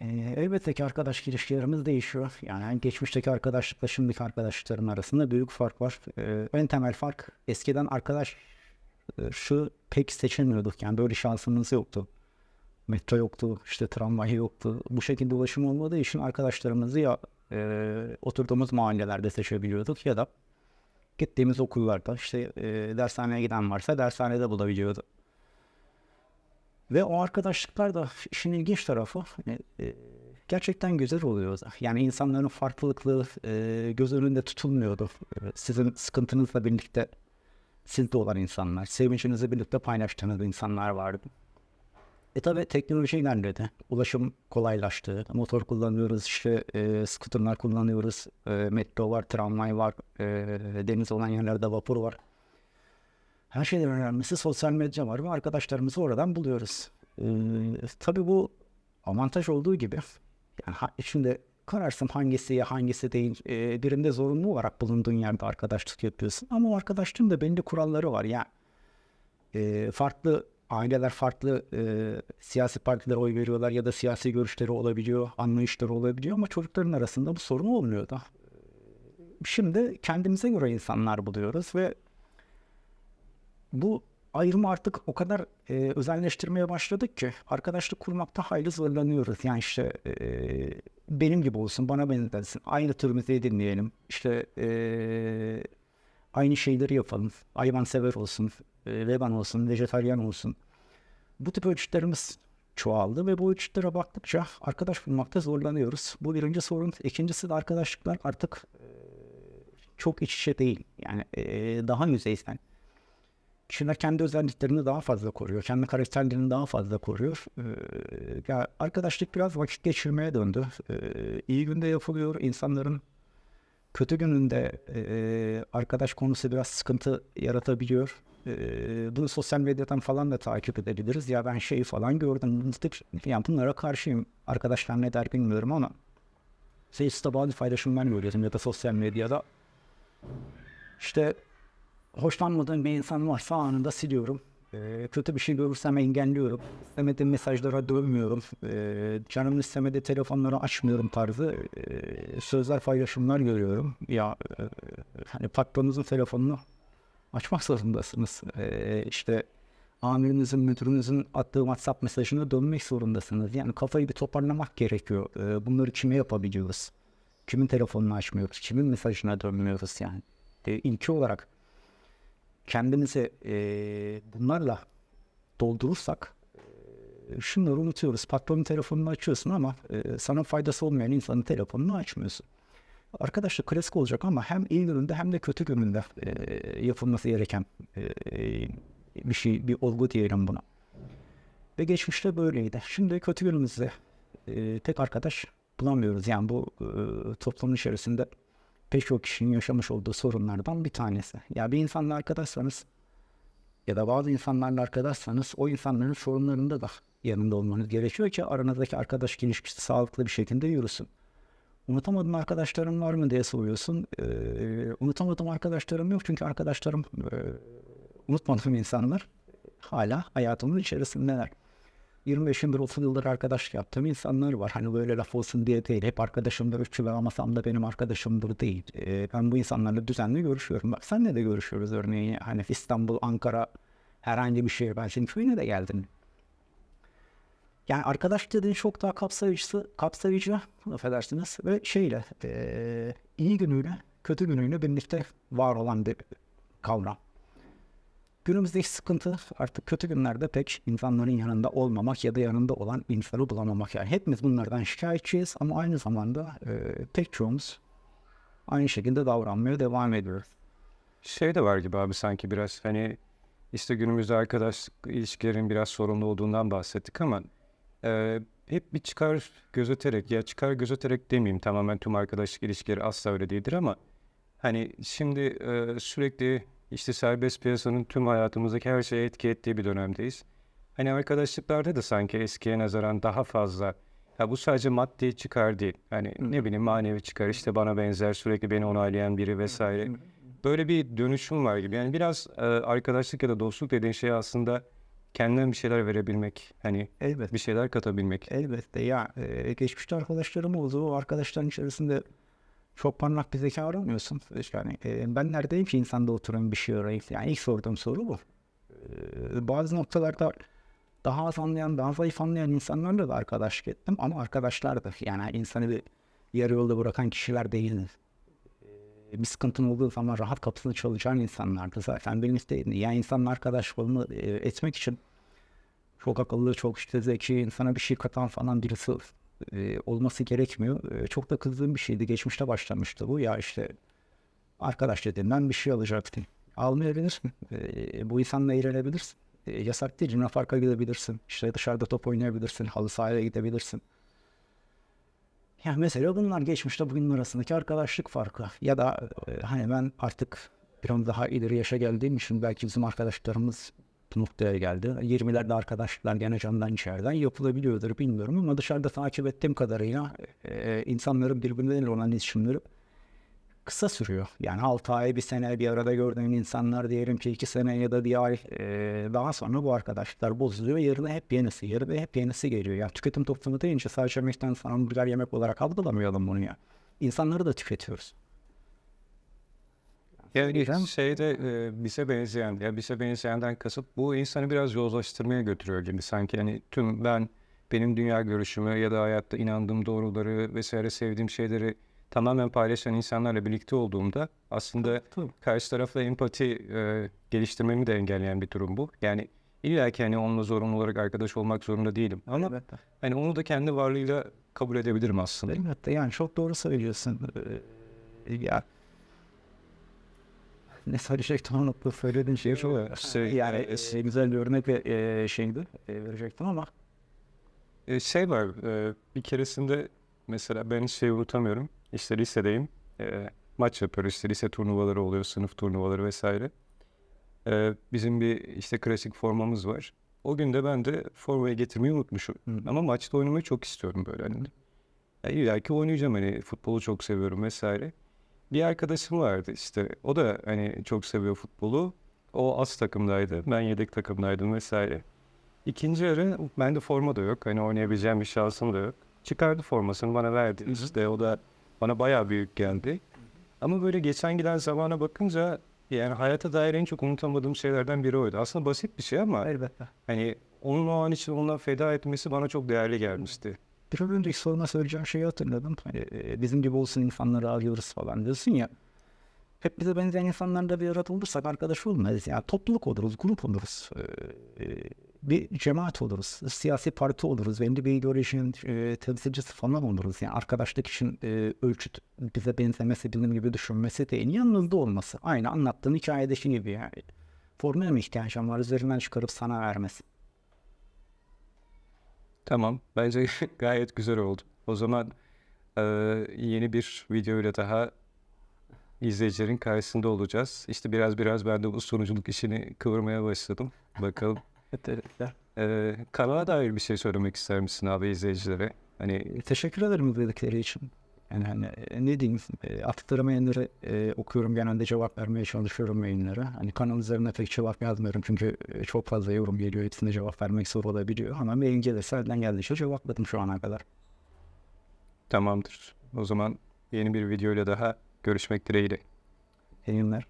Ee, elbette ki arkadaş ilişkilerimiz değişiyor. Yani geçmişteki arkadaşlıkla şimdiki arkadaşlıkların arasında büyük fark var. Ee, en temel fark eskiden arkadaş e, şu pek seçemiyorduk. Yani böyle şansımız yoktu. Metro yoktu, işte tramvay yoktu. Bu şekilde ulaşım olmadığı için arkadaşlarımızı ya e, oturduğumuz mahallelerde seçebiliyorduk ya da gittiğimiz okullarda işte e, dershaneye giden varsa dershanede bulabiliyordu. Ve o arkadaşlıklar da işin ilginç tarafı hani, e, gerçekten güzel oluyor. Yani insanların farklılıkları e, göz önünde tutulmuyordu. E, sizin sıkıntınızla birlikte sizde olan insanlar, sevincinizi birlikte paylaştığınız insanlar vardı. E tabi teknoloji ilerledi. Ulaşım kolaylaştı. Motor kullanıyoruz, işte e, skuterlar kullanıyoruz. E, metro var, tramvay var, e, deniz olan yerlerde vapur var. Her şeyden önemlisi sosyal medya var ve arkadaşlarımızı oradan buluyoruz. Ee, tabii bu avantaj olduğu gibi yani şimdi kararsın hangisi hangisi değil. Ee, birinde zorunlu olarak bulunduğun yerde arkadaşlık yapıyorsun ama o arkadaşlığın da belli kuralları var. Yani e, farklı aileler farklı e, siyasi partilere oy veriyorlar ya da siyasi görüşleri olabiliyor, anlayışları olabiliyor ama çocukların arasında bu sorun olmuyor da. Şimdi kendimize göre insanlar buluyoruz ve bu ayrımı artık o kadar e, özelleştirmeye başladık ki arkadaşlık kurmakta hayli zorlanıyoruz. Yani işte e, benim gibi olsun, bana benzesin, aynı tür müziği dinleyelim, işte e, aynı şeyleri yapalım, hayvansever olsun, e, vegan olsun, vejetaryen olsun. Bu tip ölçütlerimiz çoğaldı ve bu ölçütlere baktıkça arkadaş bulmakta zorlanıyoruz. Bu birinci sorun. İkincisi de arkadaşlıklar artık e, çok iç içe değil. Yani e, daha yüzeysel. Kişiler kendi özelliklerini daha fazla koruyor. Kendi karakterlerini daha fazla koruyor. Ee, ya arkadaşlık biraz vakit geçirmeye döndü. Ee, iyi günde yapılıyor. İnsanların kötü gününde e, arkadaş konusu biraz sıkıntı yaratabiliyor. Ee, bunu sosyal medyadan falan da takip edebiliriz. Ya ben şeyi falan gördüm. Yani bunlara karşıyım. Arkadaşlar ne der bilmiyorum ama Face'de bazı paylaşımlar görüyorum ya da sosyal medyada. İşte hoşlanmadığım bir insan varsa anında siliyorum. Ee, kötü bir şey görürsem engelliyorum. İstemediğim mesajlara dönmüyorum. Ee, canımın istemediği telefonları açmıyorum tarzı ee, sözler paylaşımlar görüyorum. Ya e, hani patronunuzun telefonunu açmak zorundasınız. Ee, işte amirinizin, müdürünüzün attığı WhatsApp mesajına dönmek zorundasınız. Yani kafayı bir toparlamak gerekiyor. Ee, bunları kime yapabiliyoruz? Kimin telefonunu açmıyoruz? Kimin mesajına dönmüyoruz yani? Ee, ilki olarak kendimizi eee, bunlarla doldurursak eee, şunları unutuyoruz. Patronun telefonunu açıyorsun ama eee, sana faydası olmayan insanın telefonunu açmıyorsun. Arkadaşlar klasik olacak ama hem iyi gününde hem de kötü gününde eee, yapılması gereken eee, bir şey, bir olgu diyelim buna. Ve geçmişte böyleydi. Şimdi kötü günümüzde eee, tek arkadaş bulamıyoruz. Yani bu eee, toplumun içerisinde pek çok kişinin yaşamış olduğu sorunlardan bir tanesi. Ya bir insanla arkadaşsanız ya da bazı insanlarla arkadaşsanız o insanların sorunlarında da yanında olmanız gerekiyor ki aranızdaki arkadaşlık ilişkisi sağlıklı bir şekilde yürüsün. Unutamadığın arkadaşların var mı diye soruyorsun. Ee, unutamadığım arkadaşlarım yok çünkü arkadaşlarım e, unutmadığım insanlar hala hayatımın içerisindeler. 25 yıldır 30 yıldır arkadaş yaptığım insanlar var. Hani böyle laf olsun diye değil. Hep arkadaşımdır. Üç yıl aramasam da benim arkadaşımdır değil. Ee, ben bu insanlarla düzenli görüşüyorum. Bak senle de görüşüyoruz örneğin. Hani İstanbul, Ankara herhangi bir şehir. Ben senin köyüne de geldim. Yani arkadaş dediğin çok daha kapsayıcısı, kapsayıcı affedersiniz ve şeyle eee, iyi günüyle kötü günüyle birlikte var olan bir kavram. Günümüzdeki sıkıntı artık kötü günlerde pek insanların yanında olmamak ya da yanında olan insanı bulamamak. Yani hepimiz bunlardan şikayetçiyiz ama aynı zamanda eee, pek çoğumuz aynı şekilde davranmaya devam ediyoruz. Şey de var gibi abi sanki biraz hani işte günümüzde arkadaşlık ilişkilerin biraz sorunlu olduğundan bahsettik ama e, hep bir çıkar gözeterek ya çıkar gözeterek demeyeyim tamamen tüm arkadaşlık ilişkileri asla öyle değildir ama hani şimdi e, sürekli işte serbest piyasanın tüm hayatımızdaki her şeye etki ettiği bir dönemdeyiz. Hani arkadaşlıklarda da sanki eskiye nazaran daha fazla ya bu sadece maddi çıkar değil. Hani ne bileyim manevi çıkar işte bana benzer sürekli beni onaylayan biri vesaire. Böyle bir dönüşüm var gibi. Yani biraz e, arkadaşlık ya da dostluk dediğin şey aslında kendinden bir şeyler verebilmek. Hani Elbette. bir şeyler katabilmek. Elbette ya e, geçmişte arkadaşlarım oldu. O arkadaşların içerisinde çok parlak bir zeka aramıyorsun. Yani e, ben neredeyim ki insanda oturayım bir şey arayayım. Yani ilk sorduğum soru bu. E, bazı noktalarda daha az anlayan, daha zayıf anlayan insanlarla da arkadaşlık ettim. Ama arkadaşlardı. Yani insanı bir yarı yolda bırakan kişiler değildi. E, bir sıkıntın olduğu zaman rahat kapısını çalacağın insanlardı zaten. Benim isteğim. Yani insanla arkadaş olma, e, etmek için çok akıllı, çok işte zeki, insana bir şey katan falan birisi e, olması gerekmiyor. E, çok da kızdığım bir şeydi. Geçmişte başlamıştı bu. Ya işte arkadaş dediğinden bir şey alacaktın. Almayabilirsin. E, bu insanla eğlenebilirsin. E, yasak değil. Cimna Park'a gidebilirsin. İşte dışarıda top oynayabilirsin. Halı sahaya gidebilirsin. Ya mesela bunlar geçmişte bugünün arasındaki arkadaşlık farkı. Ya da e, hani ben artık biraz daha ileri yaşa geldiğim için belki bizim arkadaşlarımız noktaya geldi. 20'lerde arkadaşlıklar gene candan içeriden yapılabiliyordur bilmiyorum ama dışarıda takip ettiğim kadarıyla e, insanların birbirleriyle olan iletişimleri kısa sürüyor. Yani 6 ay, bir sene bir arada gördüğün insanlar diyelim ki 2 sene ya da bir ay e, daha sonra bu arkadaşlıklar bozuluyor. Yerine hep yenisi, yerine hep yenisi geliyor. Yani tüketim toplumu deyince sadece sonra hamburger yemek olarak algılamayalım bunu ya. İnsanları da tüketiyoruz. Yani Yüzden- şeyde e, bize benzeyen ya bize benzeyenden kasıt bu insanı biraz yozlaştırmaya götürüyor gibi sanki hani tüm ben benim dünya görüşümü ya da hayatta inandığım doğruları vesaire sevdiğim şeyleri tamamen paylaşan insanlarla birlikte olduğumda aslında Tabii. karşı tarafla empati e, geliştirmemi de engelleyen bir durum bu. Yani illa ki hani onunla zorunlu olarak arkadaş olmak zorunda değilim ama Elbette. hani onu da kendi varlığıyla kabul edebilirim aslında. Elbette yani çok doğru söylüyorsun. Ya ne söyleyecektim unuttum söylediğin şey çok Şey, yani e, güzel bir örnek ve e, şeydi e, verecektim ama E, şey var e, bir keresinde mesela ben hiç şeyi unutamıyorum. İşte lisedeyim. E, maç yapıyoruz işte lise turnuvaları oluyor sınıf turnuvaları vesaire. E, bizim bir işte klasik formamız var. O gün de ben de formayı getirmeyi unutmuşum. Hı. Ama maçta oynamayı çok istiyorum böyle hani. Ya illa ki oynayacağım hani futbolu çok seviyorum vesaire. Bir arkadaşım vardı işte o da hani çok seviyor futbolu. O az takımdaydı ben yedek takımdaydım vesaire. İkinci yarı bende forma da yok. Hani oynayabileceğim bir şansım da yok. Çıkardı formasını bana verdi. İşte o da bana bayağı büyük geldi. Ama böyle geçen giden zamana bakınca yani hayata dair en çok unutamadığım şeylerden biri oydu. Aslında basit bir şey ama elbette. hani onun o an için ona feda etmesi bana çok değerli gelmişti. Bir önceki soruna söyleyeceğim şeyi hatırladım. Hani, e, bizim gibi olsun insanları arıyoruz falan diyorsun ya. Hep bize benzeyen insanlarla bir arada olursak arkadaş olmayız. Yani topluluk oluruz, grup oluruz. Ee, e, bir cemaat oluruz. Siyasi parti oluruz. Belli bir ideolojinin e, temsilcisi falan oluruz. Yani arkadaşlık için e, ölçüt bize benzemesi, bizim gibi düşünmesi değil. Yanınızda olması. Aynı anlattığın hikayedeki gibi yani. Formüle mi ihtiyacım var? Üzerinden çıkarıp sana vermesi. Tamam. Bence gayet güzel oldu. O zaman eee, yeni bir videoyla daha izleyicilerin karşısında olacağız. İşte biraz biraz ben de bu sunuculuk işini kıvırmaya başladım. Bakalım. Evet, Eee kanala dair bir şey söylemek ister misin abi izleyicilere? Hani Teşekkür ederim izledikleri için. Yani hani e, ne diyeyim e, attıkları mailleri e, okuyorum genelde cevap vermeye çalışıyorum maillere. Hani kanal üzerine pek cevap yazmıyorum çünkü e, çok fazla yorum geliyor hepsine cevap vermek zor olabiliyor. Ama mail gelirse elden geldiğince cevapladım şu ana kadar. tamamdır. O zaman yeni bir videoyla daha görüşmek dileğiyle. İyi günler.